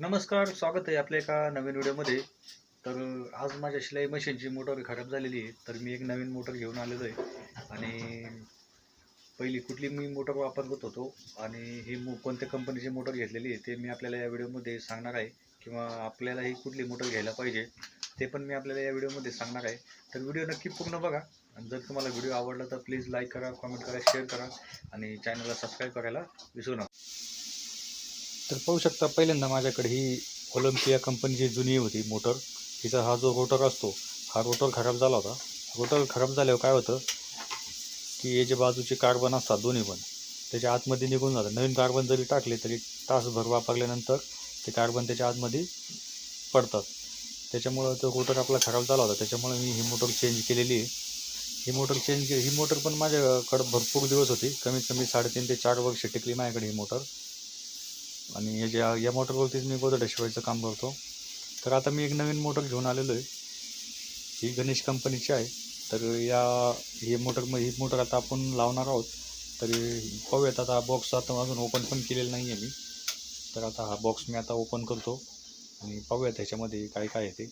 नमस्कार स्वागत आहे आपल्या एका नवीन व्हिडिओमध्ये. तर आज माझ्या शिलाई मशीनची मोटर खराब झालेली आहे तर मी एक नवीन मोटर घेऊन आलेलो आहे. आणि पहिली कुठली मी मोटर वापरत होतो आणि ही मो कोणत्या कंपनीची मोटर घेतलेली आहे ते मी आपल्याला या व्हिडिओमध्ये सांगणार आहे. किंवा आपल्याला ही कुठली मोटर घ्यायला पाहिजे ते पण मी आपल्याला या व्हिडिओमध्ये सांगणार आहे. तर व्हिडिओ नक्की पूर्ण बघा. आणि जर तुम्हाला व्हिडिओ आवडला तर प्लीज लाईक करा कमेंट करा शेअर करा. आणि चॅनलला सबस्क्राईब करायला विसरू नका. तर पाहू शकता पहिल्यांदा माझ्याकडे ही ऑलिम्पिया कंपनीची जुनी होती मोटर तिचा हा जो रोटर असतो हा रोटर खराब झाला होता. रोटर खराब झाल्यावर काय होतं की हे जे बाजूचे कार्बन असतात दोन्ही पण त्याच्या आतमध्ये निघून जातात. नवीन कार्बन जरी टाकले तरी तासभर वापरल्यानंतर ते कार्बन त्याच्या आतमध्ये पडतात. त्याच्यामुळं तो रोटर आपला खराब झाला होता. त्याच्यामुळे मी ही मोटर चेंज केलेली आहे. ही मोटर चेंज केली ही मोटर पण माझ्याकडं भरपूर दिवस होती. कमीत कमी साडेतीन ते चार वर्ष टिकली माझ्याकडे ही मोटर आणि हे ज्या या मोटरवरतीच मी गोदड्या शिवायचं काम करतो. तर आता मी एक नवीन मोटर घेऊन आलेलो आहे. ही गणेश कंपनीची आहे. तर या ही मोटर मग ही मोटर आता आपण लावणार आहोत. तर पाहूयात आता हा बॉक्स आता अजून ओपन पण केलेला नाही आहे मी. तर आता हा बॉक्स मी आता ओपन करतो. आणि पाहूयात ह्याच्यामध्ये काय काय आहे ते.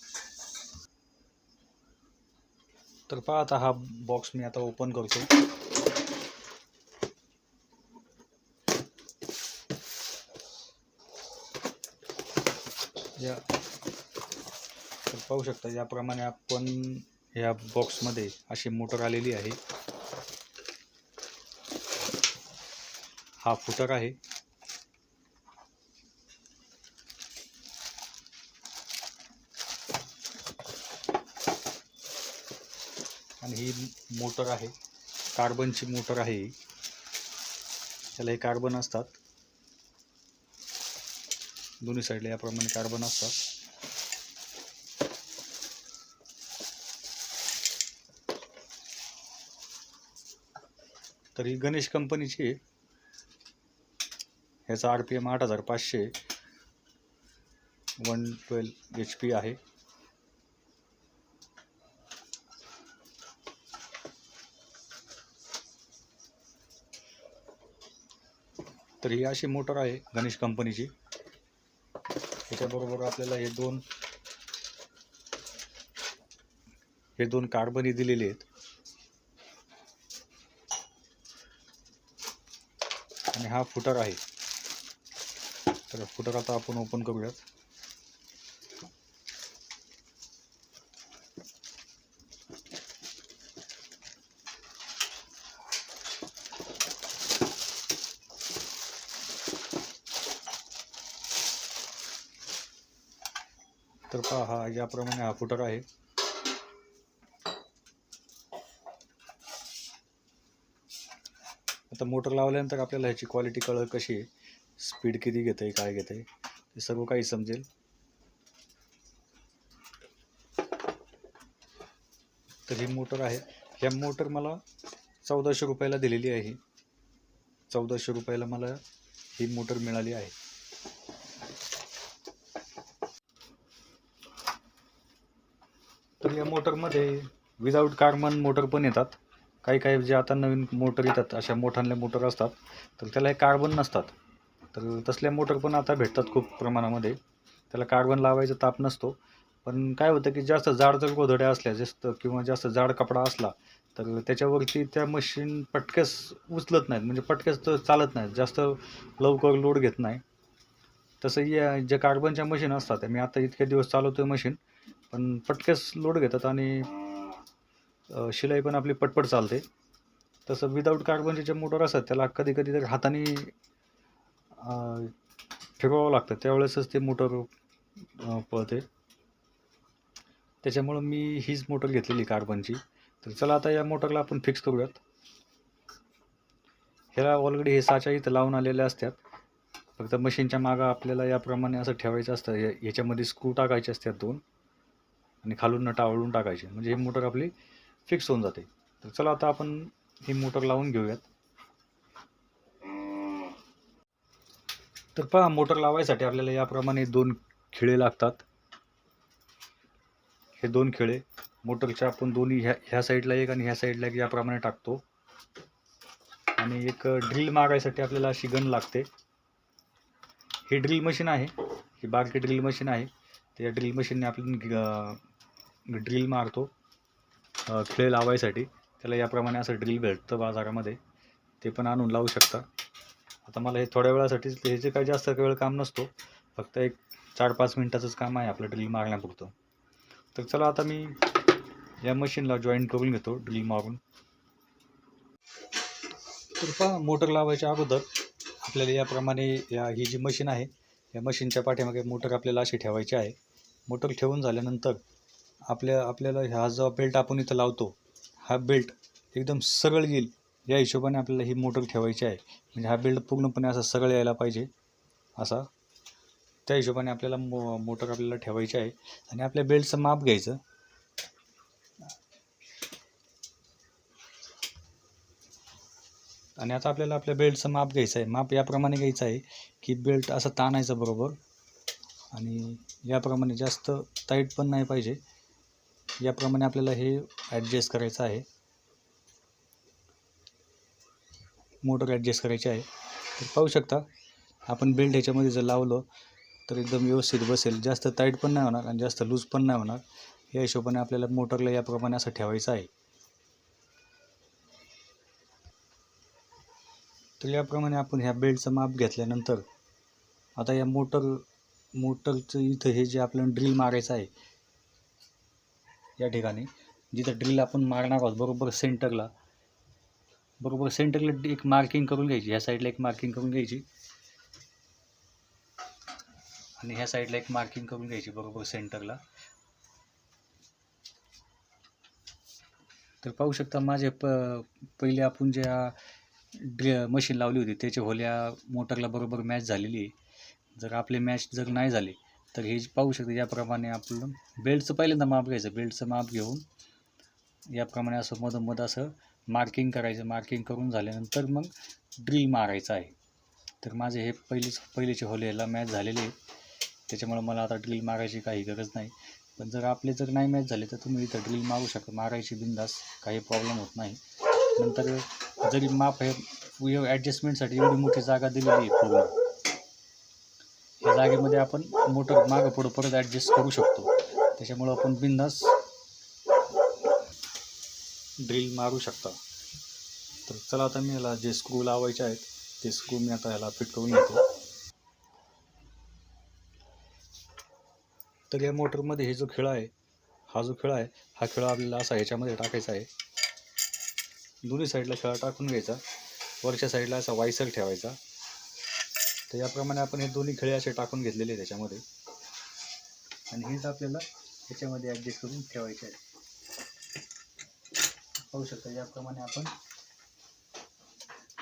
तर पहा आता हा बॉक्स मी आता ओपन करतो. या. पाहू शकता याप्रमाणे आपण या बॉक्समध्ये अशी मोटर आलेली आहे. हा फुटर आहे. आणि ही मोटर आहे. कार्बनची मोटर आहे. त्याला हे कार्बन असतात. दोन्ही साईडला याप्रमाणे कार्बन असतात तर ही गणेश कंपनीची आहे. ह्याचा आर पी एम आठ हजार पाचशे वन ट्वेल्व एच पी आहे. तर ही अशी मोटर आहे गणेश कंपनीची. त्याच्याबरोबर आपल्याला हे दोन हे दोन कार्बनी दिलेले आहेत. आणि हा फुटर आहे. तर फुटर आता आपण ओपन करूयात तर पहा हा याप्रमाणे हा फुटर आहे. आता मोटर लावल्यानंतर आपल्याला ह्याची क्वालिटी कळ कशी आहे? स्पीड किती घेतं आहे काय घेतं आहे ते सर्व काही समजेल. तर ही मोटर आहे. ह्या मोटर मला चौदाशे रुपयाला दिलेली आहे. चौदाशे रुपयाला मला ही मोटर मिळाली आहे. तर या मोटरमध्ये विदाऊट कार्बन मोटर पण येतात. काही काही जे आता नवीन मोटर येतात अशा मोठ्यांल्या मोटर असतात. तर त्याला हे कार्बन नसतात. तर तसल्या मोटर पण आता भेटतात खूप प्रमाणामध्ये. त्याला कार्बन लावायचा ताप नसतो. पण काय होतं की जास्त जाड जर गोधड्या असल्या जास्त किंवा जास्त जाड कपडा असला तर त्याच्यावरती त्या मशीन पटकेस उचलत नाहीत. म्हणजे पटकेस तर चालत नाहीत. जास्त लवकर लोड घेत नाही. तसं या ज्या कार्बनच्या मशीन असतात मी आता इतके दिवस चालवतो आहे मशीन पण पटकेस लोड घेतात आणि शिलाई पण आपली पटपट चालते. तसं विदाऊट कार्बनचे जे मोटर असतात त्याला कधी कधी तर हाताने अ, फिरवावं लागतं. त्यावेळेसच ते मोटर पळते. त्याच्यामुळं मी हीच मोटर घेतलेली कार्बनची तर चला आता या मोटरला आपण फिक्स करूयात. ह्याला ऑलरेडी हे साच्या इथं लावून आलेल्या असतात. फक्त मशीनच्या मागं आपल्याला याप्रमाणे असं ठेवायचं असतं. याच्यामध्ये स्क्रू टाकायचे असतात दोन. आणि खालून नटा आवळून टाकायचे. म्हणजे ही मोटर आपली फिक्स होऊन जाते. तर चला आता आपण ही मोटर लावून घेऊयात. तर पहा मोटर लावायसाठी आपल्याला याप्रमाणे दोन खिळे लागतात. हे दोन खिळे. मोटरच्या आपण दोन्ही ह्या ह्या साईडला एक आणि ह्या साईडला एक याप्रमाणे टाकतो. आणि एक ड्रिल मागायसाठी आपल्याला अशी गन लागते. ही ड्रिल मशीन आहे. ही बारकी ड्रिल मशीन आहे. त्या ड्रिल मशीनने आपण ड्रिल मारतो खिळे लावायसाठी. त्याला याप्रमाणे असं ड्रिल भेटतं बाजारामध्ये. ते पण आणून लावू शकता. आता मला हे थोड्या वेळासाठीच जे काही जास्त वेळ काम नसतो फक्त एक चार पाच मिनटाचंच काम आहे आपलं ड्रिल मारण्यापुरतं. तर चला आता मी या मशीनला जॉईन करून घेतो ड्रिल मारून. तर पहा मोटर लावायच्या अगोदर आपल्याला याप्रमाणे या ही जी मशीन आहे या मशीनच्या पाठीमागे मोटर आपल्याला अशी ठेवायची आहे. मोटर ठेवून झाल्यानंतर आपल्या आपल्याला हा जो बेल्ट आपण इथं लावतो हा बेल्ट एकदम सरळ येईल. या हिशोबाने आपल्याला ही मोटर ठेवायची आहे. म्हणजे हा बेल्ट पूर्णपणे असा सरळ यायला पाहिजे असा त्या हिशोबाने आपल्याला मो मोटर आपल्याला ठेवायची आहे. आणि आपल्या बेल्टचं माप घ्यायचं. आणि आता आपल्याला आपल्या बेल्टचं माप घ्यायचं आहे. माप याप्रमाणे घ्यायचं आहे की बेल्ट असं ताणायचं बरोबर. आणि याप्रमाणे जास्त टाईट पण नाही पाहिजे. याप्रमाणे आपल्याला हे ॲडजस्ट करायचं आहे. मोटर ॲडजस्ट करायची आहे. तर पाहू शकता आपण बेल्ट ह्याच्यामध्ये जर लावलं तर एकदम व्यवस्थित बसेल. जास्त टाईट पण नाही होणार आणि जास्त लूज पण नाही होणार. या हिशोबाने आपल्याला मोटरला याप्रमाणे असं ठेवायचं आहे. तर याप्रमाणे आपण ह्या बेल्टचं माप घेतल्यानंतर आता या मोटर मोटरचं इथं हे जे आपल्याला ड्रिल मारायचं आहे या ठिकाणी जिथं ड्रिल आपण मारणार आहोत बरोबर सेंटरला बरोबर सेंटरला एक मार्किंग करून घ्यायची ह्या साईडला एक मार्किंग करून घ्यायची. आणि ह्या साईडला एक मार्किंग करून घ्यायची बरोबर सेंटरला तर पाहू शकता माझे प पहिले आपण ज्या ड्रि मशीन लावली होती त्याच्या होल्या मोटरला बरोबर मॅच झालेली आहे. जर आपले मॅच जर नाही झाले तर हे पाहू शकते याप्रमाणे आपलं बेल्टचं पहिल्यांदा माप घ्यायचं. बेल्टचं माप घेऊन याप्रमाणे असं मधोमध असं मार्किंग करायचं. मार्किंग करून झाल्यानंतर मग ड्रिल मारायचं आहे. तर माझे हे पहिलेच पहिलेचे होलेला मॅच झालेले आहेत. त्याच्यामुळं मला आता ड्रिल मारायची काही गरज नाही. पण जर आपले जर नाही मॅच झाले तर तुम्ही इथं ड्रिल मारू शकता. मारायची बिंदास काही प्रॉब्लेम होत नाही. नंतर जरी माप हे ॲडजस्टमेंटसाठी एवढी मोठी जागा दिलेली आहे पूर्ण. जागेमध्ये आपण मोटर मागं पुढं परत ॲडजस्ट करू शकतो. त्याच्यामुळं आपण बिंदास ड्रिल मारू शकता. तर चला आता मी याला जे स्क्रू लावायचे आहेत ते स्क्रू मी आता याला फिट करून घेतो. तर या मोटरमध्ये हे जो खिळा आहे हा जो खिळा आहे हा खिळा आपल्याला असा ह्याच्यामध्ये टाकायचा आहे. दोन्ही साईडला खिळा टाकून घ्यायचा. वरच्या साईडला असा वायसर ठेवायचा. तर याप्रमाणे आपण हे दोन्ही खिळे असे टाकून घेतलेले त्याच्यामध्ये. आणि हेच आपल्याला ह्याच्यामध्ये ॲडजस्ट करून ठेवायचे आहे पाहू शकता याप्रमाणे आपण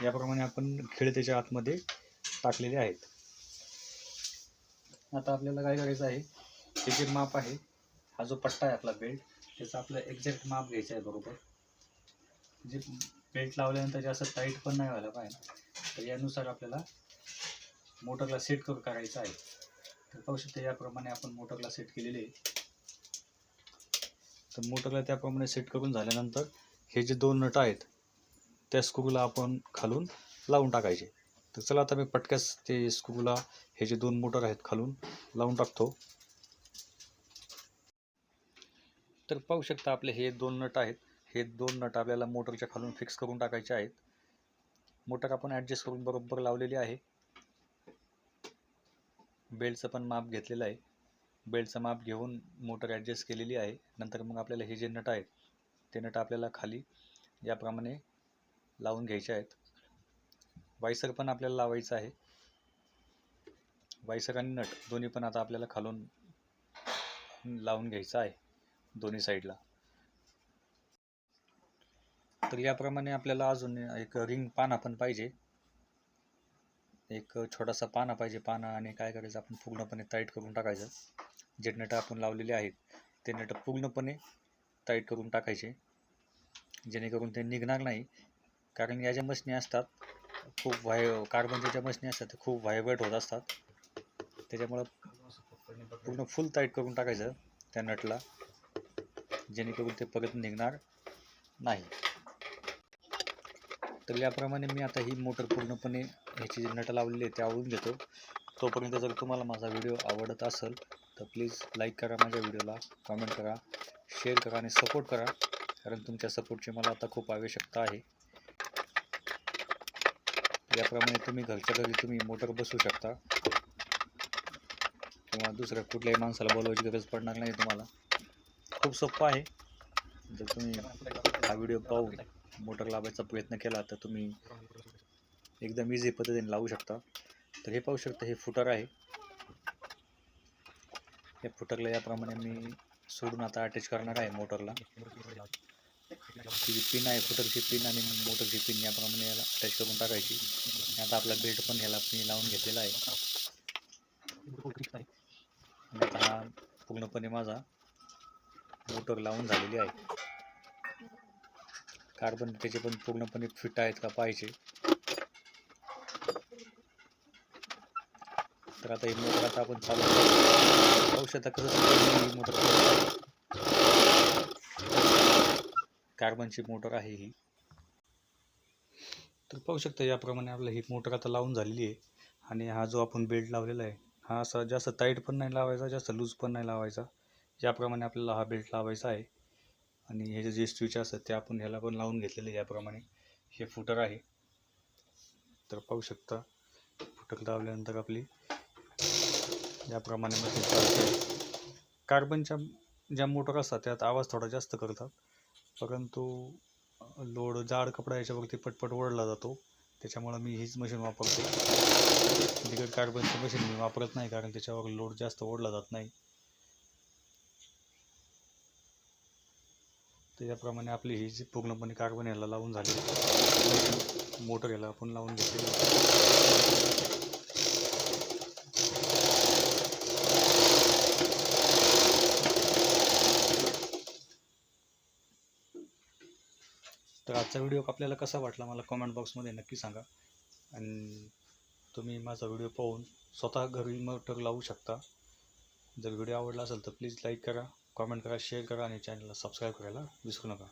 याप्रमाणे आपण खिळे त्याच्या आतमध्ये टाकलेले आहेत. आता आपल्याला काय करायचं आहे हे जे माप आहे. हा जो पट्टा आहे आपला बेल्ट त्याचा आपलं एक्झॅक्ट माप घ्यायचं आहे बरोबर. जे बेल्ट लावल्यानंतर जास्त टाईट पण नाही व्हायला पाहिजे तर यानुसार आपल्याला मोटरला सेट करून करायचं आहे. तर पाहू शकता याप्रमाणे आपण मोटरला सेट केलेले तर मोटरला त्याप्रमाणे सेट करून झाल्यानंतर हे जे दोन नट आहेत त्या स्क्रूला आपण खालून लावून टाकायचे. तर चला आता मी पटक्यास ते स्क्रूला हे जे दोन मोटर आहेत खालून लावून टाकतो. तर पाहू शकता आपले हे दोन नट आहेत. हे दोन नट आपल्याला मोटरच्या खालून फिक्स करून टाकायचे आहेत. मोटर आपण ॲडजस्ट करून बरोबर लावलेली आहे. बेल्टचं पण माप घेतलेलं आहे. बेल्टचं माप घेऊन मोटर ॲडजस्ट केलेली आहे. नंतर मग आपल्याला हे जे नट आहेत ते नट आपल्याला खाली याप्रमाणे लावून घ्यायचे आहेत. वायसर पण आपल्याला लावायचं आहे. वायसर आणि नट दोन्ही पण आता आपल्याला खालून लावून घ्यायचं आहे दोन्ही साईडला. तर याप्रमाणे आपल्याला अजून एक रिंग पान आपण पाहिजे. एक छोटासा पाना पाहिजे. पाना आणि काय करायचं? आपण पूर्णपणे टाईट करून टाकायचं. जे नट आपण लावलेले आहेत ते नट पूर्णपणे टाईट करून टाकायचे. जेणेकरून ते निघणार नाही. कारण या ज्या मशनी असतात खूप व्हाय कार्बनच्या ज्या मशनी असतात ते खूप व्हायब्रेट होत असतात. त्याच्यामुळं पूर्ण फुल टाईट करून टाकायचं त्या नटला. जेणेकरून ते परत निघणार नाही. तर याप्रमाणे मी आता ही मोटर पूर्णपणे ह्याची जी नटं लावलेली आहे ते आवळून घेतो. तोपर्यंत जर तुम्हाला माझा व्हिडिओ आवडत असेल तर प्लीज लाईक करा माझ्या व्हिडिओला कॉमेंट करा शेअर करा आणि सपोर्ट करा कारण तुमच्या सपोर्टची मला आता खूप आवश्यकता आहे. याप्रमाणे तुम्ही घरच्या घरी तुम्ही मोटर बसवू शकता. किंवा दुसऱ्या कुठल्याही माणसाला बोलवायची गरज पडणार नाही तुम्हाला. खूप सोपं आहे. जर तुम्ही हा व्हिडिओ पाहून मोटर लावायचा प्रयत्न केला तर तुम्ही एकदम इझी पद्धतीने लावू शकता. तर हे पाहू शकता हे फुटर आहे. या फुटरला याप्रमाणे मी सोडून आता अटॅच करणार आहे मोटरला. ती जी पिन आहे फुटरची पिन आणि मोटरची पिन याप्रमाणे याला अटॅच करून टाकायची. आणि आता आपला बेल्ट पण ह्याला मी लावून घेतलेला आहे. आता हा पूर्णपणे माझा मोटर लावून झालेली आहे. कार्बन त्याचे पण पूर्णपणे फिट आहेत का पाहिजे. तर आता ही मोटर आता आपण चालू करू. कसं मोटर कार्बनची मोटर आहे ही. तर पाहू शकता याप्रमाणे आपलं ही मोटर आता लावून झालेली आहे. आणि हा जो आपण बेल्ट लावलेला आहे हा असा जास्त टाईट पण नाही लावायचा जास्त लूज पण नाही लावायचा. याप्रमाणे आपल्याला हा बेल्ट लावायचा आहे. आणि हे जे स्विच असतात ते आपण ह्याला पण लावून घेतलेले याप्रमाणे. हे फुटर आहे. तर पाहू शकता फुटर लावल्यानंतर आपली याप्रमाणे मशीन चालते. कार्बनच्या ज्या मोटर असतात त्यात आवाज थोडा जास्त करतात. परंतु लोड जाड कपडा याच्यावरती पटपट ओढला जातो. त्याच्यामुळं मी हीच मशीन वापरतो. बिगर कार्बनची मशीन मी वापरत नाही कारण त्याच्यावर लोड जास्त ओढला जात नाही. तर याप्रमाणे आपली ही जी पूर्णपणे कार्बन याला लावून झाली मोटर याला आपण लावून घेतली. तर आजचा व्हिडिओ आपल्याला कसा वाटला मला कमेंट बॉक्समध्ये नक्की सांगा. आणि तुम्ही माझा व्हिडिओ पाहून स्वतः घरी मोटर लावू शकता. जर व्हिडिओ आवडला असेल तर प्लीज लाईक करा. कॉमेंट करा शेअर करा आणि चॅनलला सबस्क्राईब करायला विसरू नका.